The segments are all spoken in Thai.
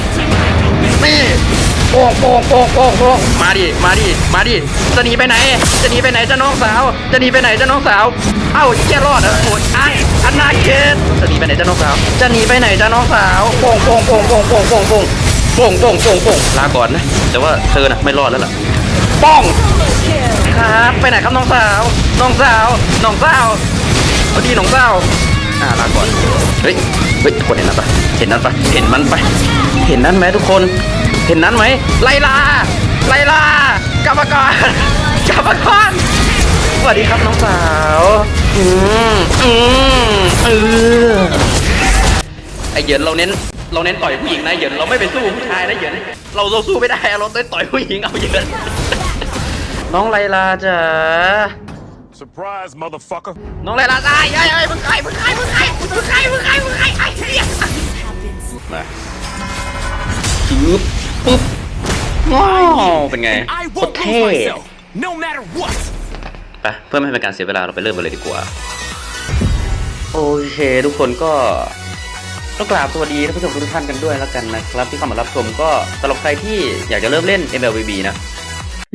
ตนี่โป่งโป่งโป่งโป่งโป่งมาดิ มาดิ มาดิ จะหนีไปไหน จะหนีไปไหนเจ้าน้องสาว จะหนีไปไหนเจ้าน้องสาว เอ้าแค่รอดเหรอโอ้ยไอ้อันนาเกตจะหนีไปไหนเจ้าน้องสาว จะหนีไปไหนเจ้าน้องสาวโป่งโป่งโป่งโป่งโป่งโป่งโป่งโป่งโป่งโป่งโป่งลาก่อนนะ แต่ว่าเธอน่ะไม่รอดแล้วล่ะป้องครับไปไหนครับน้องสาว น้องสาว น้องสาวสวัสดีน้องสาว อ่าลาก่อน เฮ้ย เฮ้ยคนเห็นนั้นปะเห็นนั้นปะเห็นมันปะ เห็นนั้นไหมทุกคน เห็นนั้นไหมไลลาไลลากลับมาก่อนกลับมาก่อนสวัสดีครับน้องสาว อืมอืมเออไอเหยินเราเน้น เราเน้นต่อยผู้หญิงนะเหยินเราไม่ไปสู้ผู้ชายนะเหยินเราเราสู้ไม่ได้เราต้องต่อยผู้หญิงเอาเหยินน้องไลลาจ๋า Surprise, motherfucker. น้องไลลาตายไอ้ไอ้มึงใครมึงใครมึงใครมึงใครมึงใครมึงใครไอ้เหี้ยมาปึ๊บปึ๊บว้าวเป็นไง I โคตร won't เท่ lose myself, no matter what. ไปเพื่อไม่ให้เป็นการเสียเวลาเราไปเริ่มกันเลยดีกว่า โอเค ทุกคนก็ต้องกราบสวัสดีท่านผู้ชมทุกท่านกันด้วยแล้วกันนะครับ ที่เข้ามารับชมก็สำหรับใครที่อยากจะเริ่มเล่น MLBB นะ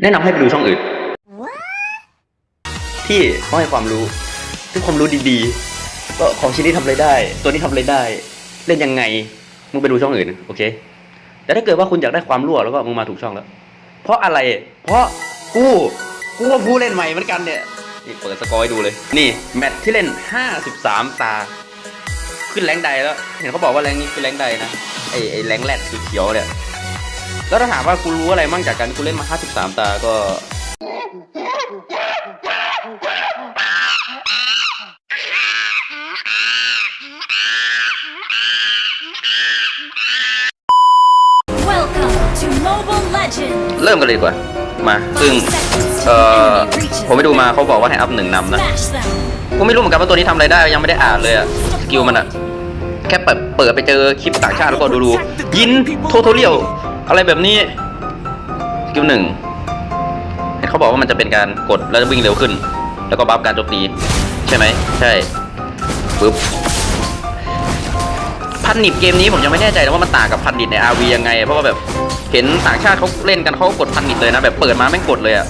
แนะนำให้ไปดูช่องอื่น ที่เขาให้ความรู้ซึ่งความรู้ดีๆ ก็ของชิ้นนี้ทำอะไรได้ ตัวนี้ทำอะไรได้ เล่นยังไงมึงไปดูช่องอื่น โอเค แต่ถ้าเกิดว่าคุณอยากได้ความรู้แล้วก็มึงมาถูกช่องแล้ว เพราะอะไร เพราะกูกูว่าผู้เล่นใหม่เหมือนกันเนี่ยนี่เปิดสกอร์ให้ดูเลย นี่แมตช์ที่เล่น 53 ตา ขึ้นแรงใดแล้ว เห็นเขาบอกว่าแรงนี้คือแรงใดนะไอไอแรงแรดคือเขียวเนี่ย แล้วถ้าถามว่ากูรู้อะไรมั่งจากการกูเล่นมา 53 ตาก็ เริ่มกันเลยดีกว่า มาซึ่งเอ่อผมไปดูมาเขาบอกว่าให้อัพหนึ่งนำนะ Smash them! กูไม่รู้เหมือนกันว่าตัวนี้ทำอะไรได้ยังไม่ได้อ่านเลยอะสกิลมันอะแค่เปิดเปิดไปเจอคลิปต่างชาติแล้วก็ดูดูยินโทโทเรียวอะไรแบบนี้สกิลหนึ่งเห็นเขาบอกว่ามันจะเป็นการกดแล้วจะวิ่งเร็วขึ้น แล้วก็บัฟการโจมตีใช่ไหมใช่ปึ๊บพันนิดเกมนี้ผมยังไม่แน่ใจนะว่ามันต่างกับพันนิดใน RV ยังไง เพราะว่าแบบ เห็นต่างชาติเขาเล่นกันเขาก็กดพันนิดเลยนะแบบเปิดมาแม่งกดเลยอะ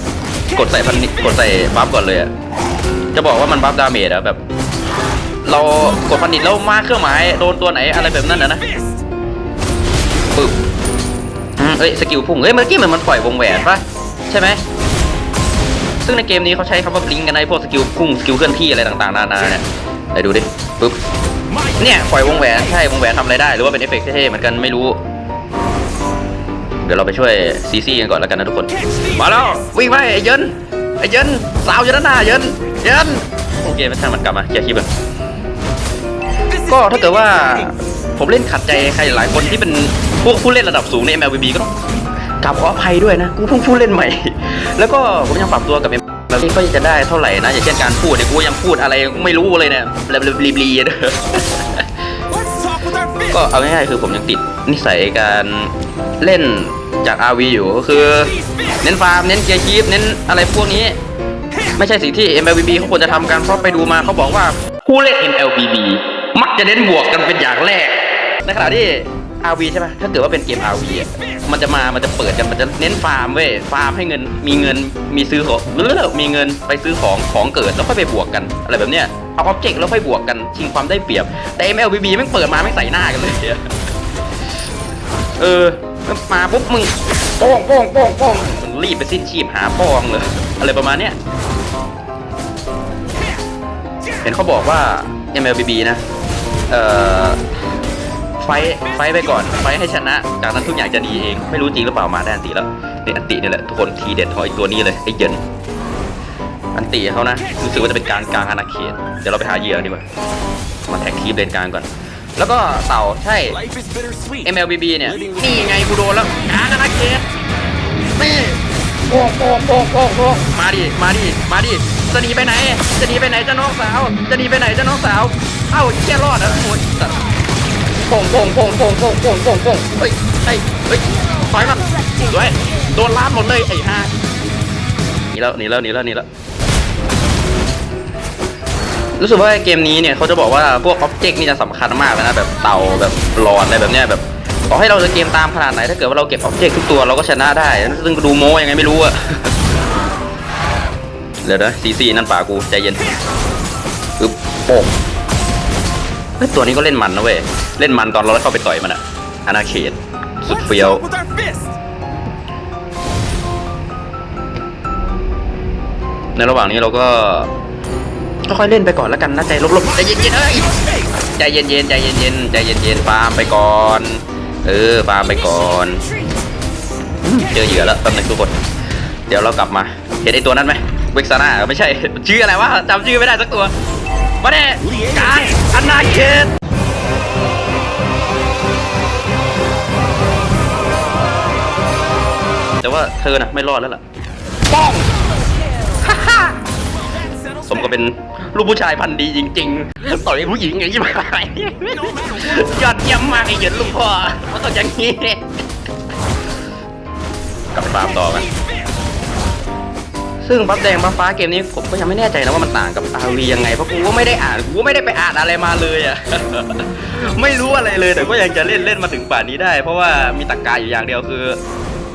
กดใส่พันนิดกดใส่บัฟก่อนเลยอะจะบอกว่ามันบัฟดาเมจอะแบบ เรากดพันนิดแล้วมาเครื่องหมายโดนตัวไหนอะไรแบบนั้นนะนะ Fist. ปึ๊บอืมเอ้ยสกิลพุ่งเอ้ยเมื่อกี้เหมือนมันปล่อยวงแหวนปะใช่ไหมซึ่งในเกมนี้เขาใช้คำว่าบลิงกันในพวกสกิลพุ่งสกิลเคลื่อนที่อะไรต่างๆนานาเนี่ยไหนดูดิปึ๊บ My เนี่ยปล่อยวงแหวนใช่วงแหวนทำอะไรได้ หรือว่าเป็นเอฟเฟกต์เท่ๆเหมือนกันไม่รู้ เดี๋ยวเราไปช่วยซีซี่กันก่อนแล้วกันนะทุกคน มาแล้ววิ่งไปไอ้เยินไอ้เยินสาวอยู่ด้านหน้าเยินเยินโอเคไม่ช่างมันกลับมาเคลียร์คลิปกันก็ถ้าเกิดว่าผมเล่นขัดใจใครหลายคนที่เป็นพวกผู้เล่นระดับสูงใน MLBB ก็ต้องกราบขออภัยด้วยนะ กูเพิ่งผู้เล่นใหม่ แล้วก็ผมยังปรับตัวกับ MLBB ก็จะได้เท่าไหร่นะอย่างเช่นการพูดเนี่ยกูยังพูดอะไรไม่รู้เลยเนี่ยแบบรีบๆเด้อ ก็เอาง่ายๆคือผมยังติดนิสัยการเล่นจาก RV อยู่ก็คือ เน้นฟาร์มเน้นเกียร์คีฟเน้นอะไรพวกนี้ ไม่ใช่สิ่งที่ MLBB เขาควรจะทำกันเพราะไปดูมาเขาบอกว่าผู้เล่น MLBB มักจะเน้นบวกกันเป็นอย่างแรกในขณะที่ RV ใช่ไหมถ้าเกิดว่าเป็นเกม RV อะ มันจะมา มันจะเปิดกัน มันจะเน้นฟาร์มเว้ย ฟาร์มให้เงิน มีเงิน มีซื้อของหรือมีเงินไปซื้อของ ของเกิดแล้วค่อยไปบวกกัน อะไรแบบเนี้ย เอาอ็อบเจกต์แล้วค่อยบวกกัน ชิงความได้เปรียบ แต่ MLBB แม่งเปิดมาแม่งใส่หน้ากันเลย เออ มาปุ๊บมึงโป้งโป้งโป้งโป้งมึงรีบไปสิ้นชีพหาป้องเลย อะไรประมาณเนี้ย เห็นเขาบอกว่า MLBB นะ เอ่อ ไฟไฟไปก่อน ไฟให้ชนะ จากนั้นทุกอย่างจะดีเอง ไม่รู้จริงหรือเปล่ามาได้อันติแล้วนี่อันตินี่แหละทุกคนทีเด็ดของไอตัวนี้เลยไอ้เยินอันติเขานะรู้สึกว่าจะเป็นการกลางอาณาเขตเดี๋ยวเราไปหาเหยื่อดีกว่ามาแท็กทีมเลนกลางก่อนแล้วก็เต่าใช่ MLBB เนี่ยนี่ไงกูโดนแล้วกลางอาณาเขตนี่โป่งโป่งโป่งโป่งโป่งมาดิมาดิมาดิจะหนีไปไหน จะหนีไปไหนจ้าน้องสาว จะหนีไปไหนจ้าน้องสาว เอ้าแค่รอดเหรอะโอ้ย โป่งโป่งโป่งโป่งโป่งโป่งโป่งโป่งเฮ้ยเฮ้ยเฮ้ยถอยมันสวยโดนล้ามหมดเลยไอ้ห่าหนีแล้วหนีแล้วหนีแล้วหนีแล้วรู้สึกว่าเกมนี้เนี่ยเขาจะบอกว่าพวกอ็อบเจกต์นี่จะสำคัญมากเลยนะแบบเต่าแบบหลอดอะไรแบบเนี้ยแบบต่อให้เราจะเกมตามขนาดไหนถ้าเกิดว่าเราเก็บอ็อบเจกต์ทุกตัวเราก็ชนะได้ซึ่งดูโม้ยังไงไม่รู้อะเดี๋ยวนะซีซีนั่นป่ากูใจเย็นอึ๊บโป่ง เฮ้ยตัวนี้ก็เล่นมันนะเว้ย เล่นมันตอนเราเข้าไปต่อยมันอะอาณาเขต สุดเฟี้ยว ในระหว่างนี้เราก็ค่อยๆเล่นไปก่อนแล้วกันนะใจลบๆใจเย็นๆเอ้ยใจเย็นๆใจเย็นๆใจเย็นๆฟาร์มไปก่อน เออฟาร์มไปก่อนอืมเจอเหยื่อแล้วแป๊บนึงทุกคน เดี๋ยวเรากลับมา เห็นไอตัวนั้นไหมเวกซาน่าไม่ใช่ ชื่ออะไรวะจำชื่อไม่ได้สักตัว มาเน่กลางอันนาเขตแต่ว่าเธอน่ะไม่รอดแล้วล่ะป้องสมกับเป็นลูกผู้ชายพันธุ์ดีจริงๆ ต่อยผู้หญิงอย่างนี้มายอดเยี่ยมมากไอ้เหยินลูกพ่อว่าต้องอย่างนี้กลับไปฟาร์มต่อกัน ซึ่งบัฟแดงบัฟฟ้าเกมนี้ผมก็ยังไม่แน่ใจนะว่ามันต่างกับ RV ยังไงเพราะกูก็ไม่ได้อ่านกูก็ไม่ได้ไปอ่านอะไรมาเลยอะ ไม่รู้อะไรเลยแต่ก็ยังจะเล่นเล่นมาถึงป่านนี้ได้ เพราะว่ามีตรกกาอยู่อย่างเดียวคือ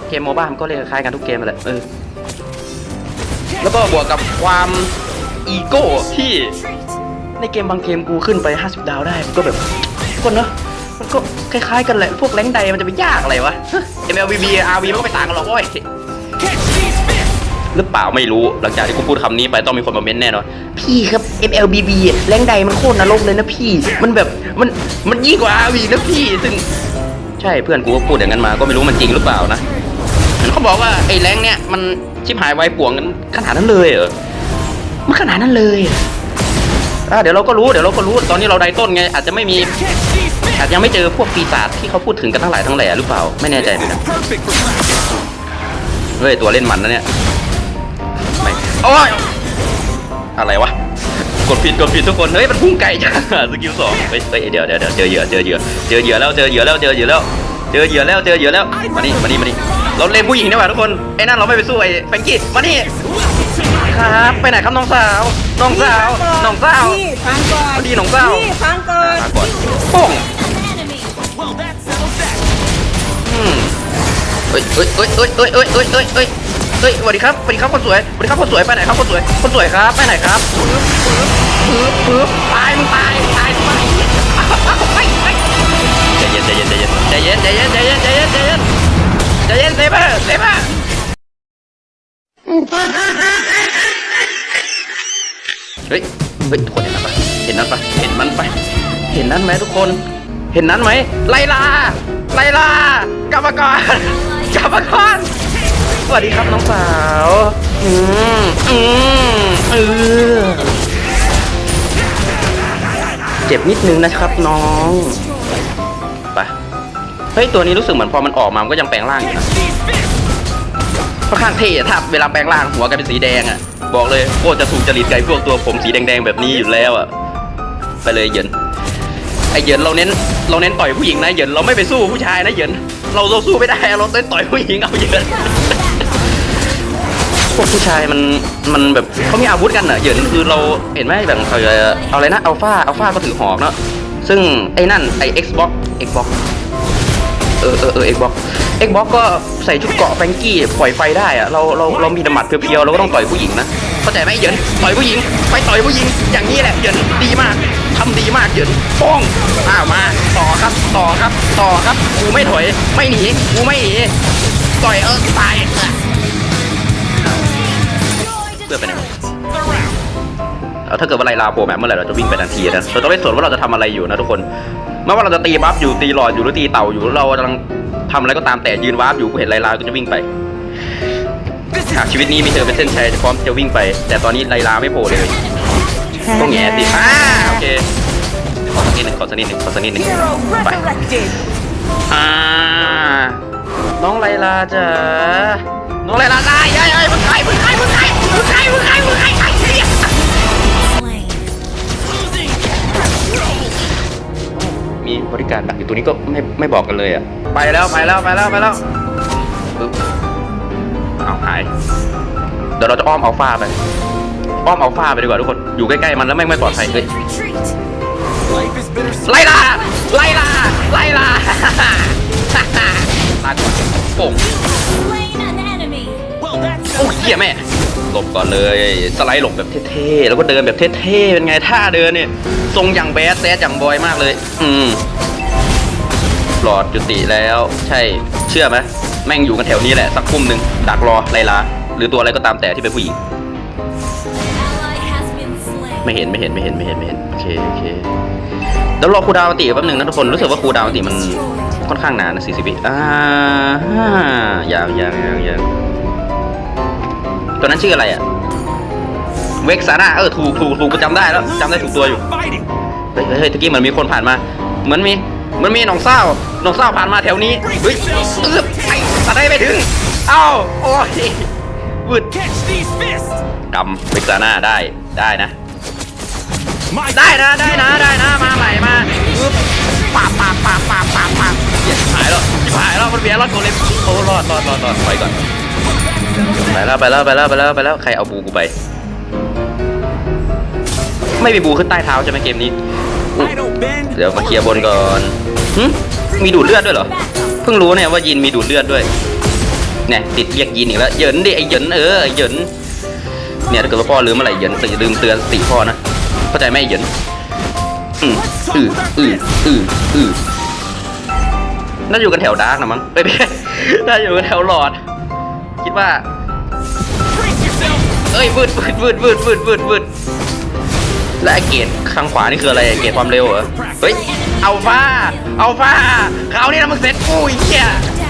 เกมโมบ้ามันก็เล่นคล้ายกันทุกเกมแหละเออแล้วก็บวกกับความอีโก้ที่ในเกมบางเกมกูขึ้นไป 50 ดาวได้มันก็แบบกคนเนอะมันก็คล้ายๆกันแหละพวกแรงใดมันจะไปยากอะไรวะ MLBB RV มันก็ไม่ต่างกันหรอกเว้ย หรือเปล่าไม่รู้หลังจากที่กูพูดคำนี้ไปต้องมีคนมาเม้นแน่นอนพี่ครับ MLBB แรงใดมันโคตรนรกเลยนะพี่ มันแบบมันมันยิ่งกว่า RV นะพี่ ซึ่งใช่เพื่อนกูก็พูดอย่างนั้นมาก็ไม่รู้มันจริงหรือเปล่านะเห็นเขาบอกว่าไอ้แรงเนี่ยมันชิบหายไวป่วงกันขนาดนั้นเลยเหรอมันขนาดนั้นเลยอะเดี๋ยวเราก็รู้เดี๋ยวเราก็รู้ตอนนี้เราไดต้นไงอาจจะไม่มีอาจยังไม่เจอพวกปีศาจที่เขาพูดถึงกันทั้งหลายทั้งแหล่หรือเปล่า ไม่แน่ใจเหมือนกันเฮ้ยตัวเล่นมันนะเนี่ย โอ้ยอะไรวะ กดผิดกดผิดทุกคน เฮ้ย มันพุ่งไก่จ้าสกิลสองเฮ้ยเฮ้ยเดี๋ยวเดี๋ยวเดี๋ยวเจอเหยื่อเจอเหยื่อเจอเหยื่อแล้วเจอเหยื่อแล้วเจอเหยื่อแล้วเจอเหยื่อแล้วเจอเหยื่อแล้วมานี่มานี่มานี่เราเล่นผู้หญิงดีกว่าทุกคนไอ้นั่นเราไม่ไปสู้ไอ้แฟรงกี้มานี่ครับไปไหนครับน้องสาวน้องสาวน้องสาวพี่ฟังก่อนสวัสดีน้องสาวพี่ฟังก่อนมาก่อนป้อง Enemy. Well, that settles that. อืมเอ้ยเอ้ยเอ้ยเอ้ยเอ้ยเอ้ยเอ้ย เอ้ยสวัสดีครับสวัสดีครับคนสวยสวัสดีครับคนสวยไปไหนครับคนสวยคนสวยครับไปไหนครับปึ๊บปึ๊บปึ๊บปึ๊บตายมึงตายตายทำไมใจเย็นใจเย็นใจเย็นใจเย็นใจเย็นใจเย็นใจเย็นใจเย็นใจเย็นเซเบอร์เซเบอร์เฮ้ยเฮ้ยทุกคนเห็นนั้นปะเห็นนั้นปะเห็นมันปะเห็นนั้นไหมทุกคนเห็นนั้นไหมไลลาไลลากลับมาก่อนกลับมาก่อน สวัสดีครับน้องสาว อืมอืมเออเจ็บนิดนึงนะครับน้องไปเฮ้ยตัวนี้รู้สึกเหมือนพอมันออกมามันก็ยังแปลงร่างอยู่นะค่อนข้างเท่อะถ้าเวลาแปลงร่างหัวกลายเป็นสีแดงอะบอกเลยโคตรจะถูกจริตไก่พวกตัวผมสีแดงๆแบบนี้อยู่แล้วอะไปเลยเหยินไอเหยินเราเน้นเราเน้นต่อยผู้หญิงนะเหยินเราไม่ไปสู้ผู้ชายนะเหยินเราเราสู้ไม่ได้เราเน้นต่อยผู้หญิงเอาเหยิน พวกผู้ชายมันมันแบบเขามีอาวุธกันอะเหยินคือเราเห็นไหมแบบเออเอาอะไรนะอัลฟาอัลฟาก็ถือหอกเนาะซึ่งไอ้นั่นไอ้ Xbox Xbox เออเออเออเอ็กบ็อกเอ็กบ็อกก็ใส่ชุดเกาะแฟงกี้ปล่อยไฟได้อะเราเราเรามีดมัดเพียวๆเราก็ต้องต่อยผู้หญิงนะเข้าใจไหมเหยินต่อยผู้หญิง ไปต่อยผู้หญิง อย่างนี้แหละเหยินดีมากทำดีมากเหยินป้องอ้าวมาต่อครับต่อครับต่อครับกูไม่ถอยไม่หนีกูไม่หนีต่อยเออตาย เออ Destroyed a Good banana. turret. They're out. เอาถ้าเกิดว่าไลลาโปรแมปเมื่อไหร่เราจะวิ่งไปทันทีนะเราจะไม่สนว่าเราจะทำอะไรอยู่นะทุกคนไม่ว่าเราจะตีบัฟอยู่ตีหลอดอยู่หรือตีเต่าอยู่เรากำลังทำอะไรก็ตามแต่ยืนวาร์ปอยู่กูเห็นไลลาก็จะวิ่งไป This หาก is ชีวิตนี้มีเธอเป็นเส้นชัยจะพร้อมจะวิ่งไป แต่ตอนนี้ไลลาไม่โผล่เลยต้องแง่สิอ่าโอเคขอสักนิดหนึ่งขอสักนิดหนึ่งขอสักนิดหนึ่ง Hero ไป resurrected อ่าน้องไลลาจ้ะน้องไลลาได้ยัยยัยมึงใครมึงใครมึงใคร มึงใครมึงใครมึงใครไอ้เหี้ยมีบริการดักอยู่ตัวนี้ก็ไม่ไม่บอกกันเลยอะ ไปแล้วไปแล้วไปแล้วไปแล้วปึ๊บเอาหาย เดี๋ยวเราจะอ้อมอัลฟาไป อ้อมอัลฟาไปดีกว่าทุกคน อยู่ใกล้ๆมันแล้วไม่ไม่ปลอดภัยเฮ้ยไล่ล่าไล่ล่าไล่ล่าโป่ง Slain an enemy. Well, that โอ้เหี้ยแม่ หลบก่อนเลย สไลด์หลบแบบเท่ๆ แล้วก็เดินแบบเท่ๆ เป็นไงท่าเดินเนี่ยทรงอย่างแบดแซดอย่างบอยมากเลย อืมหลอดจุติแล้ว ใช่เชื่อไหมแม่งอยู่กันแถวนี้แหละ สักพุ่มหนึ่งดักรอไลลาหรือตัวอะไรก็ตามแต่ที่เป็นผู้หญิงไม่เห็นไม่เห็นไม่เห็นไม่เห็นไม่เห็นโอเคโอเคเดี๋ยวรอครูดาวติแป๊บนึงนะทุกคนรู้สึกว่าครูดาวติมันค่อนข้างนานนะ40วิอ่ายาวยาวยาวยาว ตัวนั้นชื่ออะไรอะเวกซาน่าเออถูกถูกถูกกูจำได้แล้วจำได้ถูกตัวอยู่เฮ้ยเฮ้ยตะกี้เหมือนมีคนผ่านมา เหมือนมีเหมือนมีหนองเศร้าหนองเศร้าผ่านมาแถวนี้เฮ้ยเออไอ้สัตว์ได้ไม่ถึงเอ้าโอ้ยวืดกำเวกซาน่าได้ได้นะได้นะได้นะได้นะมาใหม่มาปึ๊บปับปับปับปับปับปับเหี้ยหายแล้วหายแล้วมันเบียร์รอดโกเลมโอ้รอดรอดรอดรอดไปก่อน ไปแล้วไปแล้วไปแล้วไปแล้วไปแล้วใครเอาบูกูไป ไม่มีบูขึ้นใต้เท้าใช่ไหมเกมนี้อุ๊ย I don't bend. เดี๋ยวมาเคลียร์บนก่อนหึมีดูดเลือดด้วยเหรอ เพิ่งรู้เนี่ยว่ายินมีดูดเลือดด้วยเนี่ยติดเรียกยินอีกแล้วเหยินดิไอเหยินเออไอเหยินเนี่ยถ้าเกิดว่าพ่อลืมเมื่อไหร่เหยินจะลืมเตือนสติพ่อนะเข้าใจไหมไอ้เหยินอืมอืออืออืออือน่าจะอยู่กันแถวดาร์กนะมั้งไม่ไม่น่าจะอยู่กันแถวหลอด คิดว่า Brace yourself. เอ้ยวืดวืดวืดวืดวืดวืดวืดและไอเกตข้างขวานี่คืออะไรไอ้เกตความเร็วเหรอเฮ้ยเอาฟ้าเอาฟ้าคราวนี้นะมึงเสร็จกูไอ้เหี้ย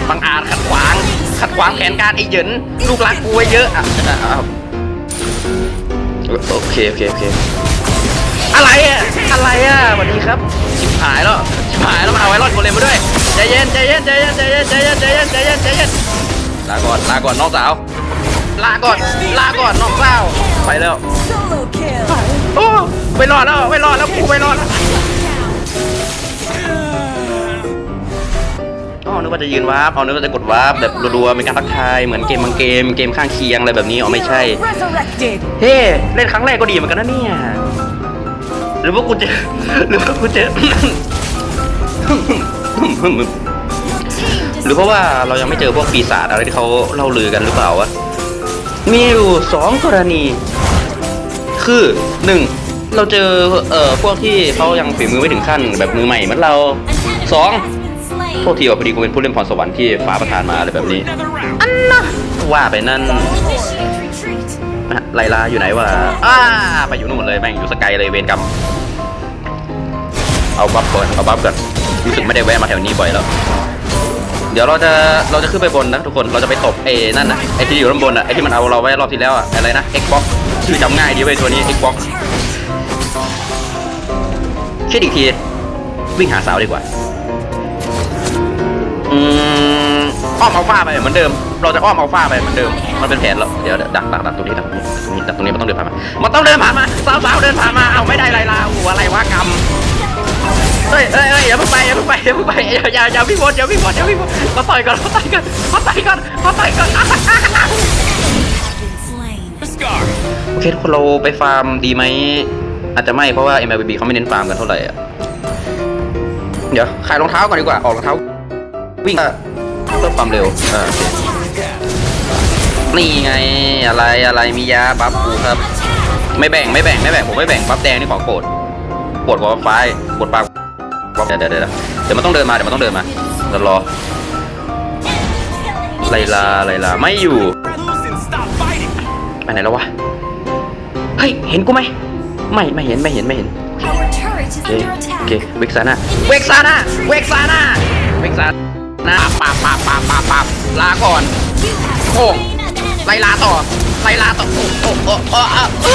บังอาจขัดขวาง ขัดขวางแผนการไอ้เหยินลูกรักกูไว้เยอะอะอะอะโอเคโอเคโอเคอะไรอะอะไรอะสวัสดีครับชิบหายแล้วชิบหายแล้วมาเอาไว้รอดโกเลมมาด้วยใจเย็นใจเย็นใจเย็นใจเย็นใจเย็นใจเย็นใจเย็นใจเย็น ลาก่อนลาก่อนน้องสาว ลาก่อนลาก่อนน้องสาวไปแล้ว Solo kill. โอ้ไม่รอดแล้วไม่รอดแล้วกูไม่รอดแล้วอ๋อนึกว่าจะยืนวาร์ปอ๋อนึกว่าจะกดวาร์ปแบบรัวๆเป็นการทักทายเหมือนเกมบางเกมเกมข้างเคียงอะไรแบบนี้อ๋อไม่ใช่ Resurrected. เฮ้เล่นครั้งแรกก็ดีเหมือนกันนะเนี่ยหรือว่ากูเจอหรือว่ากูเจอ หรือเพราะว่าเรายังไม่เจอพวกปีศาจอะไรที่เขาเล่าลือกันหรือเปล่าวะมีอยู่สองกรณี คือหนึ่งเราเจอเอ่อพวกที่เขายังฝีมือไม่ถึงขั้นแบบมือใหม่เหมือนเราสอง has been slain. โทษทีว่าพอดีกูเป็นผู้เล่นพรสวรรค์ที่ฟ้าประทานมาอะไรแบบนี้อันนะว่าไปนั่นไลลาอยู่ไหนวะอ้าไปอยู่นู่นเลยแม่งอยู่สกายเลยเวรกรรมเอาบัฟก่อนเอาบัฟก่อนรู้สึกไม่ได้แวะมาแถวนี้บ่อยแล้ว เดี๋ยวเราจะเราจะขึ้นไปบนนะทุกคนเราจะไปตบไอ้นั่นนะไอ้ที่อยู่ด้านบนน่ะไอ้ที่มันเอาเราไว้รอบที่แล้วอะอะไรนะ Xbox ชื่อจำง่ายดีเว้ยตัวนี้ Xbox คิดอีกที วิ่งหาสาวดีกว่า อืมอ้อมเอาฟ้าไปเหมือนเดิม เราจะอ้อมเอาฟ้าไปเหมือนเดิม มันเป็นแผนแล้วเดี๋ยวเดี๋ยวดักดักดักตรงนี้ดักตรงนี้ดักตรงนี้มันต้องเดินผ่านมามันต้องเดินผ่านมาสาวสาวเดินผ่านมาเอาไม่ได้ไรลาโอ้อะไรวะกรรม เฮ้ยเฮ้ยเฮ้ยอย่าเพิ่งไปอย่าเพิ่งไปอย่าเพิ่งไปอย่าอย่าอย่าพี่บดอย่าพี่บดอย่าพี่บดมาต่อยก่อนมาต่อยก่อนมาต่อยก่อนมาต่อยก่อนโอเคทุกคนเราไปฟาร์มดีไหมอาจจะไม่เพราะว่า MLB เขาไม่เน้นฟาร์มกันเท่าไหร่อะเดี๋ยวขายรองเท้าก่อนดีกว่าออกรองเท้า วิ่งอะเพิ่มความเร็วอ่านี่ไงอะไรอะไรมียาบัฟกูครับ ไม่แบ่งไม่แบ่งไม่แบ่งผมไม่แบ่งบัฟแดงนี่ขอโปรด โปรดกว่าบัฟไฟโปรดปากเดี๋ยวเดี๋ยวเดี๋ยวเดี๋ยวมันต้องเดินมาเดี๋ยวมันต้องเดินมาเดี๋ยวรอไลลาไลลาไม่อยู่ Lose and stop fighting. ไปไหนแล้ววะเฮ้ยเห็นกูไหมไม่ไม่เห็นไม่เห็นไม่เห็น Our turret is โอเค under โอเค attack. เวกซาน่าเวกซาน่าเวกซาน่าเวกซาน่าปับปับปับปับปับลาก่อน You have Oh. slain an enemy. ไล่ลาต่อไล่ลาต่อโอ้โอ้โอ้โอ้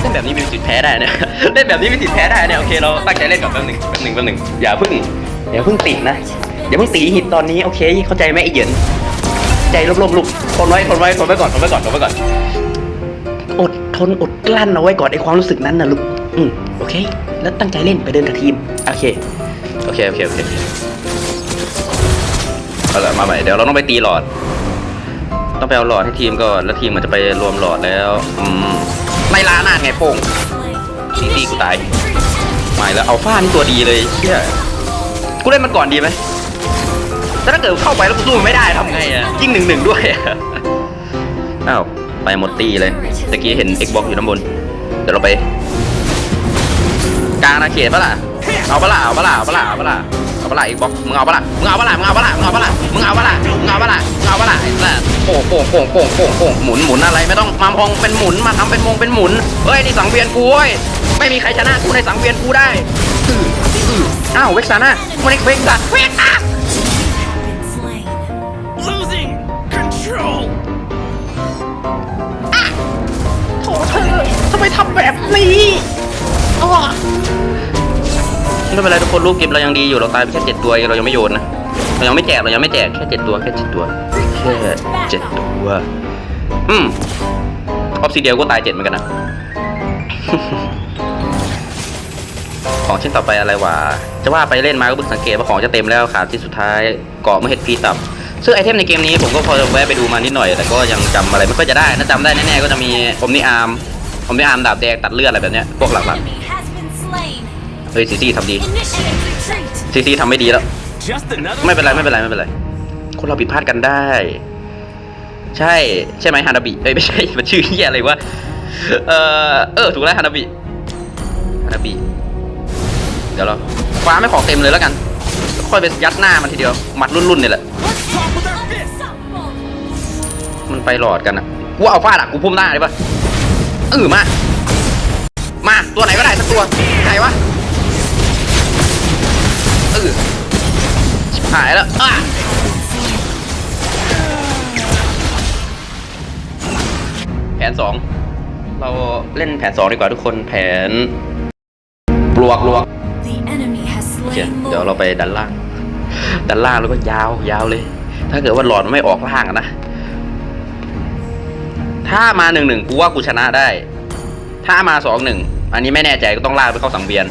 เล่นแบบนี้มีสิทธิ์แพ้ได้เนี่ยเล่นแบบนี้มีสิทธิ์แพ้ได้เนี่ยโอเคเราตั้งใจเล่นก่อนแป๊บหนึ่งแป๊บหนึ่งแป๊บหนึ่งอย่าเพิ่งอย่าเพิ่งติดนะอย่าเพิ่งตีหิตตอนนี้โอเคเข้าใจไหมไอ้เหยินใจลบๆลุกทนไว้ทนไว้ทนไว้ก่อนทนไว้ก่อนทนไว้ก่อนอดทนอดกลั้นเอาไว้ก่อนไอ้ความรู้สึกนั้นนะลูกอืมโอเค แล้วตั้งใจเล่นไปเดินกับทีมโอเคโอเคโอเคโอเคเอาละมาใหม่เดี๋ยวเราต้องไปตีหลอด ต้องไปเอาหลอดให้ทีมก่อนแล้วทีมมันจะไปรวมหลอดแล้ว อืม ไล่ล่าหน้าไงโป้ง Slain. Easy, Initiate good eye. retreat. ไม่แล้วเอาฟ้านี่ตัวดีเลยเชี่ยกูเล่นมันก่อนดีไหมแต่ถ้าเกิดเข้าไปแล้วกูสู้มันไม่ได้ทำไงอะยิ่งหนึ่งหนึ่งด้วยอ้าวไปหมดตีเลยตะกี้เห็น Xbox อยู่ด้านบน เดี๋ยวเราไป กลางอาเขตปะล่ะ เอาปะล่ะเอาปะล่ะเอาปะล่ะเอาปะล่ะ เอาปะล่ะ Xbox มึงเอาปะล่ะมึงเอาปะล่ะมึงเอาปะล่ะมึงเอาปะล่ะมึงเอาปะล่ะมึงเอาปะล่ะมึงเอาปะล่ะไอ้สัสโป่งโป่งโป่งโป่งโป่งโป่งหมุนหมุนอะไรไม่ต้องมามองเป็นหมุนมาทำเป็นมงเป็นหมุนเฮ้ยนี่สังเวียนกูเว้ยไม่มีใครชนะกูในสังเวียนกูได้อื้ออื้ออ้าวเวกซาน่ามันเอกเวกซาเวกอะ Been slain. Losing control. โถเธอทำไมทำแบบนี้อ้อ ไม่เป็นไรทุกคนรูปเกมเรายังดีอยู่เราตายไปแค่เจ็ดตัวเองเรายังไม่โยนนะเรายังไม่แจกเรายังไม่แจกแค่เจ็ดตัวแค่เจ็ดตัวแค่เจ็ดตัวอืมออฟซิเดียก็ตายเจ็ดเหมือนกันนะของชิ้นต่อไปอะไรวะจะว่าไปเล่นมาก็เพิ่งสังเกตว่าของจะเต็มแล้วขาดที่สุดท้ายเกาะเมื่อเห็ดพีตับซึ่งไอเทมในเกมนี้ผมก็พอจะแวะไปดูมานิดหน่อย แต่ก็ยังจำอะไรไม่ค่อยจะได้นะจำได้แน่ๆก็จะมีอมนิอาร์มอมนิอาร์มดาบแดงตัดเลือดอะไรแบบเนี้ยพวกหลักๆ เฮ้ยซีซีทำดี Initiate retreat. ซีซีทำไม่ดีแล้ว Just another. ไม่เป็นไรไม่เป็นไรไม่เป็นไร คนเราผิดพลาดกันได้ ใช่ ใช่ไหมฮานาบิเอ้ยไม่ใช่มันชื่อเฮียอะไรวะเออเออถูกแล้วฮานาบิฮานาบิเดี๋ยวเราคว้าไม่ของเต็มเลยแล้วกันค่อยไปยัดหน้ามันทีเดียวหมัดรุ่นๆเนี่ยแหละ Let's talk with our fists. Unstoppable. มันไปหลอดกันอะกูเอาฟาดอะกูพุ่มหน้าได้ปะเออมา มาตัวไหนก็ได้สักตัวไหนวะเออชิบหายแล้วอะแผนสองเราเล่นแผนสองดีกว่าทุกคนแผนปลวกลวก The enemy has โอเค slain เดี๋ยว Lord. เราไปดันล่าง ดันล่างแล้วก็ยาวยาวเลย ถ้าเกิดว่าหลอดมันไม่ออกล่างอะนะถ้ามาหนึ่งหนึ่งกูว่ากูชนะได้ ถ้ามาสองหนึ่งอันนี้ไม่แน่ใจก็ต้องลากไปเข้าสังเวียน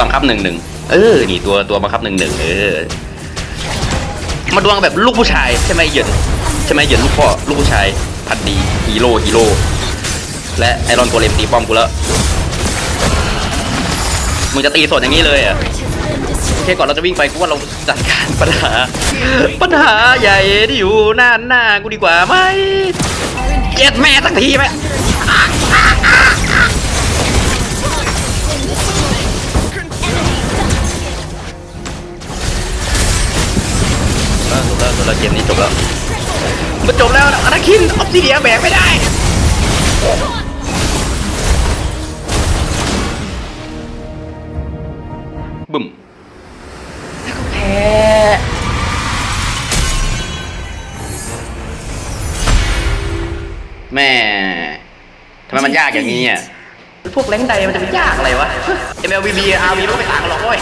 บังคับหนึ่งหนึ่ง เออ นี่ตัวตัวบังคับหนึ่งหนึ่งเออมาดวงแบบลูกผู้ชายใช่ไหมเหยินใช่ไหมเหยินลูกพ่อลูกผู้ชายพันดีฮีโร่ฮีโร่และไอรอนโกเลมตีป้อมกูแล้วมึงจะตีสดอย่างนี้เลยอะโอเคก่อนเราจะวิ่งไปกูว่าเราจัดการปัญหา ปัญหาใหญ่ที่อยู่หน้าหน้ากูดีกว่าไหมเกลียดแม่สักทีไหม แล้วจบแล้วเกมนี้จบแล้ว มันจบแล้วนะอนาคินออฟซิเดียแบกไม่ได้ บึ้มแพ้แม่ทำไมมันยากอย่างนี้อะพวกแรงใดมันจะไปยากอะไรวะ MLBB RV มันก็ไม่ต่างกันหรอกเว้ย